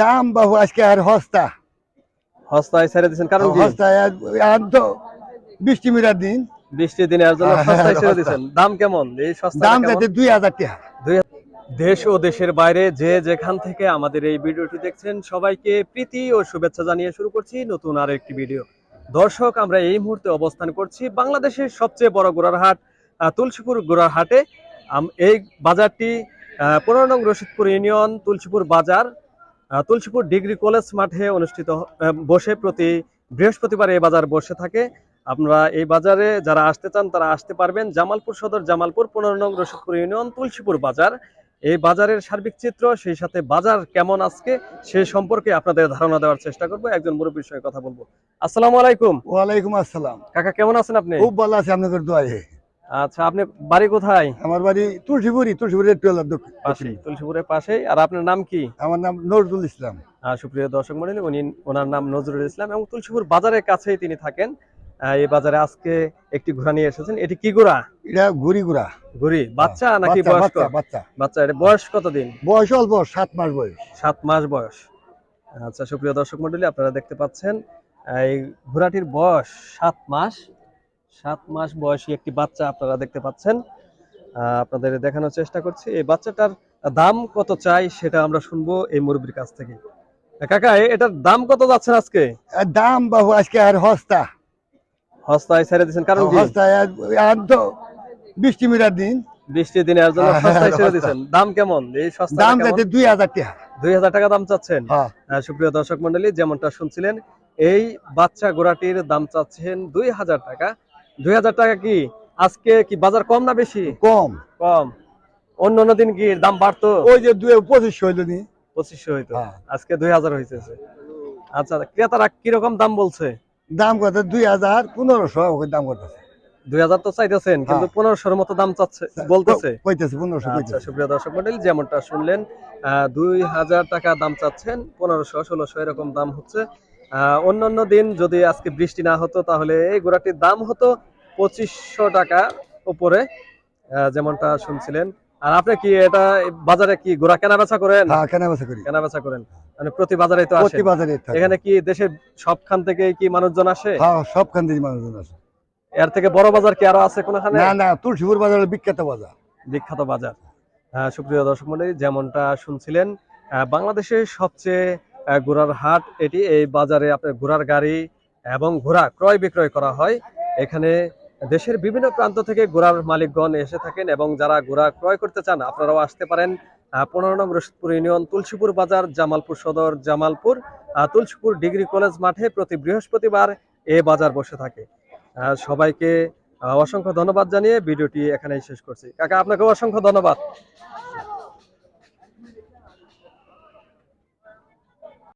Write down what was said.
দাম বাবু আজকে আর হস্তা। হস্তায় ছেড়ে দিচ্ছেন কারণ হস্তা আর তো বৃষ্টি মিটার দিন। বৃষ্টি দিনের জন্য সস্তায় ছেড়ে দাম কেমন? এই সস্তা দাম যাতে দুই হাজার টাকা। দেশ ও দেশের বাইরে যে যেখান থেকে আমাদের এই ভিডিওটি দেখছেন সবাইকে প্রীতি ও শুভেচ্ছা জানিয়ে শুরু করছি নতুন আর একটি ভিডিও। দর্শক আমরা এই মুহূর্তে অবস্থান করছি বাংলাদেশের সবচেয়ে বড় গোড়ার হাট আহ, তুলসীপুর গোড়ার হাটে এই বাজারটি আহ, পনেরো নং রশিদপুর ইউনিয়ন তুলসীপুর বাজার। তুলসীপুর ডিগ্রি কলেজ মাঠে অনুষ্ঠিত বসে প্রতি বৃহস্পতিবার এই বাজার বসে থাকে। আপনারা এই বাজারে যারা আসতে চান তারা আসতে পারবেন। জামালপুর সদর জামালপুর পনেরো নং রশিদপুর ইউনিয়ন তুলসীপুর বাজার। এই বাজারের সার্বিক চিত্র সেই সাথে বাজার কেমন আজকে সে সম্পর্কে আপনাদের ধারণা দেওয়ার চেষ্টা করব। একজন মুরব্বীর সঙ্গে কথা বলব। আসসালামু আলাইকুম। ওয়ালাইকুম আসসালাম। কাকা কেমন আছেন আপনি? খুব ভালো আছে আপনাদের দোয়ারে আচ্ছা আপনি বাড়ি কোথায়? আমার বাড়ি তুলসীপুরি তুলসীপুরের দক্ষিণ পাশেই তুলসীপুরের পাশেই। আর আপনার নাম কি? আমার নাম নজরুল ইসলাম। সুপ্রিয় দর্শক মন্ডলী উনি ওনার নাম নজরুল ইসলাম এবং তুলসীপুর বাজারের কাছেই তিনি থাকেন। এই বাজারে আজকে একটি ঘোড়া নিয়ে এসেছেন। এটি কি ঘোড়া? এটা ঘুরি ঘুরা ঘুরি বাচ্চা নাকি বাচ্চা, বয়স্ক? বাচ্চা বাচ্চা। এটা বয়স কতদিন? বয়স অল্প সাত মাস বয়স। সাত মাস বয়স। আচ্ছা সুপ্রিয় দর্শক মন্ডলী আপনারা দেখতে পাচ্ছেন এই ঘোড়াটির বয়স সাত মাস। সাত মাস বয়সী একটি বাচ্চা আপনারা দেখতে পাচ্ছেন। আপনাদের দেখানোর চেষ্টা করছি। এই বাচ্চাটার দাম কত চাই সেটা আমরা শুনব এই মুরব্বীর কাছ থেকে। কাকা এটার দাম কত যাচ্ছে আজকে? আর দাম বাবু আজকে আর হস্তা। হস্তায় ছেড়ে দিচ্ছেন কারণ আর- আর তো বৃষ্টি মিটার দিন। বৃষ্টি দিনের জন্য হ্যাঁ, সস্তায় ছেড়ে সস্তা। দাম কেমন? এই সস্তা দাম যাতে দুই হাজার টাকা। দুই হাজার টাকা দাম চাচ্ছেন। হ্যাঁ। সুপ্রিয় দর্শক মন্ডলী যেমনটা শুনছিলেন এই বাচ্চা ঘোড়াটির দাম চাচ্ছেন দুই হাজার টাকা। দুই হাজার টাকা কি? আজকে কি বাজার কম না বেশি? কম। কম। অন্য অন্য দিন কি দাম বাড়তো? ওই যে দুই পঁচিশশো হইল নি। পঁচিশশো হইতো। হ্যাঁ। আজকে দুই হাজার হয়েছে আচ্ছা ক্রেতারা কীরকম দাম বলছে? দাম কত দুই হাজার পনেরোশো দাম করতেছে দুই হাজার তো চাইতেছেন কিন্তু হ্যাঁ। পনেরোশোর মতো দাম চাচ্ছে বলতেছে। কইতেছে পনেরোশো আচ্ছা সুপ্রিয় দর্শক মন্ডলী যেমনটা শুনলেন আহ, দুই হাজার টাকা দাম চাচ্ছেন পনেরোশো ষোলোশো এরকম দাম হচ্ছে। অন্যান্য দিন যদি আজকে বৃষ্টি না হতো তাহলে এই ঘোড়াটির দাম হতো পঁচিশশো টাকা উপরে যেমনটা শুনছিলেন। আর আপনি কি এটা বাজারে কি ঘোড়া কেনা বেচা করেন? হ্যাঁ কেনা বেচা করি। কেনা বেচা করেন। মানে প্রতি বাজারে তো প্রতি বাজারে এখানে কি দেশের সবখান থেকে কি মানুষজন আসে? হ্যাঁ সবখান থেকে মানুষজন আছে এর থেকে বড় বাজার কি আরও আছে কোনখানে? না না তুলসীপুর বাজার বিখ্যাত বাজার। বিখ্যাত বাজার। সুপ্রিয় দর্শক মন্ডলী যেমনটা শুনছিলেন বাংলাদেশের সবচেয়ে ঘোড়ার হাট, এটি এই বাজারে আপনার ঘোড়ার গাড়ি এবং ঘোড়া ক্রয় বিক্রয় করা হয়। এখানে দেশের বিভিন্ন প্রান্ত থেকে ঘোড়ার মালিকগণ এসে থাকেন এবং যারা ঘোড়া ক্রয় করতে চান, আপনারাও আসতে পারেন পনেরো নং রশিদপুর ইউনিয়ন, তুলসীপুর বাজার, জামালপুর সদর, জামালপুর তুলসীপুর ডিগ্রি কলেজ মাঠে প্রতি বৃহস্পতিবার এ বাজার বসে থাকে। সবাইকে অসংখ্য ধন্যবাদ জানিয়ে ভিডিওটি এখানেই শেষ করছি। কাকা আপনাকে অসংখ্য ধন্যবাদ।